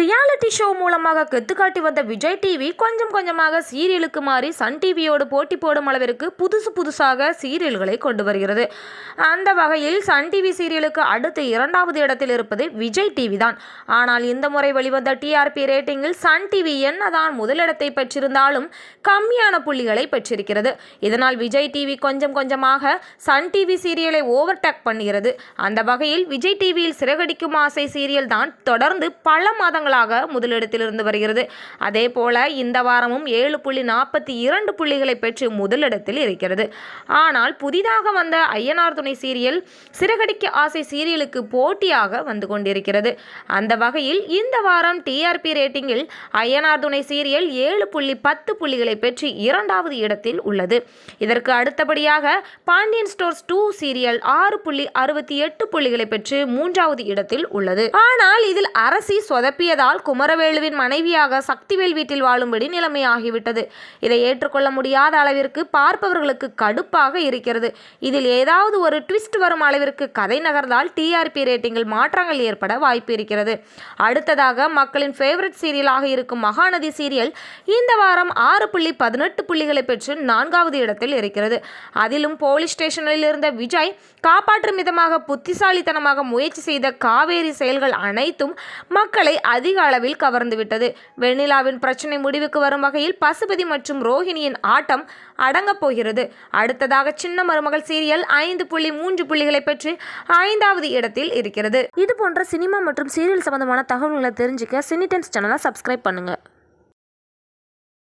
Reality show மூலமாக கெத்துக்காட்டி வந்த Vijay TV கொஞ்சம் கொஞ்சமாக சீரியலுக்கு மாறி சன் டிவியோடு போட்டி போடும் அளவிற்கு புதுசு புதுசாக சீரியல்களை கொண்டு வருகிறது. அந்த வகையில் சன் டிவி சீரியலுக்கு அடுத்து இரண்டாவது இடத்தில் இருப்பது விஜய் டிவி தான். ஆனால் இந்த முறை வெளிவந்த டிஆர்பி ரேட்டிங்கில் சன் டிவி என்னதான் முதலிடத்தை பெற்றிருந்தாலும் கம்மியான புள்ளிகளை பெற்றிருக்கிறது. இதனால் விஜய் டிவி கொஞ்சம் கொஞ்சமாக சன் டிவி சீரியலை ஓவர்டேக் பண்ணுகிறது. அந்த வகையில் விஜய் டிவியில் சிறகடிக்கும் ஆசை சீரியல் தான் தொடர்ந்து பல மாதங்களாக முதலிடத்தில் இருந்து வருகிறது. அதே போல இந்த வாரமும் ஏழு புள்ளி நாற்பத்தி இரண்டு புள்ளிகளை பெற்று முதலிடத்தில் இருக்கிறது. ஆனால் புதிதாக வந்த ஐயனார் துணை சீரியல் சிறகடிக்க ஆசை சீரியலுக்கு போட்டியாக வந்து கொண்டிருக்கிறது. அந்த வகையில் இந்த வாரம் டிஆர்பி ரேட்டிங்கில் ஐயனார் துணை சீரியல் ஏழு புள்ளி பத்து புள்ளிகளை பெற்று இரண்டாவது இடத்தில் உள்ளது. இதற்கு அடுத்தபடியாக பாண்டியன் ஸ்டோர்ஸ் டூ சீரியல் ஆறு புள்ளி அறுபத்தி எட்டு புள்ளிகளை பெற்று மூன்றாவது இடத்தில் உள்ளது. ஆனால் இதில் அரசி சொதப்பிய கூறியதால் குமரவேலுவின் மனைவியாக சக்திவேல் வீட்டில் வாழும்படி நிலைமையாகிவிட்டது. இதை ஏற்றுக்கொள்ள முடியாத அளவிற்கு பார்ப்பவர்களுக்கு கடுப்பாக இருக்கிறது. இதில் ஏதாவது ஒரு ட்விஸ்ட் வரும் அளவிற்கு கதை நகர்ந்தால் டிஆர்பி ரேட்டிங்கில் மாற்றங்கள் ஏற்பட வாய்ப்பு இருக்கிறது. அடுத்ததாக மக்களின் ஃபேவரட் சீரியலாக இருக்கும் மகாநதி சீரியல் இந்த வாரம் ஆறு புள்ளி பதினெட்டு புள்ளிகளை பெற்று நான்காவது இடத்தில் இருக்கிறது. அதிலும் போலீஸ் ஸ்டேஷனில் இருந்த விஜய் காப்பாற்றும் விதமாக புத்திசாலித்தனமாக முயற்சி செய்த காவேரி செயல்கள் அனைத்தும் மக்களை அதிக அளவில் கவர்ந்துவிட்டது வெண்ணிலாவின் பிரச்சனை முடிவுக்கு வரும் வகையில் பசுபதி மற்றும் ரோஹிணியின் ஆட்டம் அடங்கப் போகிறது. அடுத்ததாக சின்ன மருமகள் சீரியல் ஐந்து புள்ளி மூன்று புள்ளிகளை பெற்று ஐந்தாவது இடத்தில் இருக்கிறது. இது போன்ற சினிமா மற்றும் சீரியல் சம்பந்தமான தகவல்களை தெரிஞ்சுக்க சினி டைம்ஸ் சேனலை சப்ஸ்கிரைப் பண்ணுங்கள்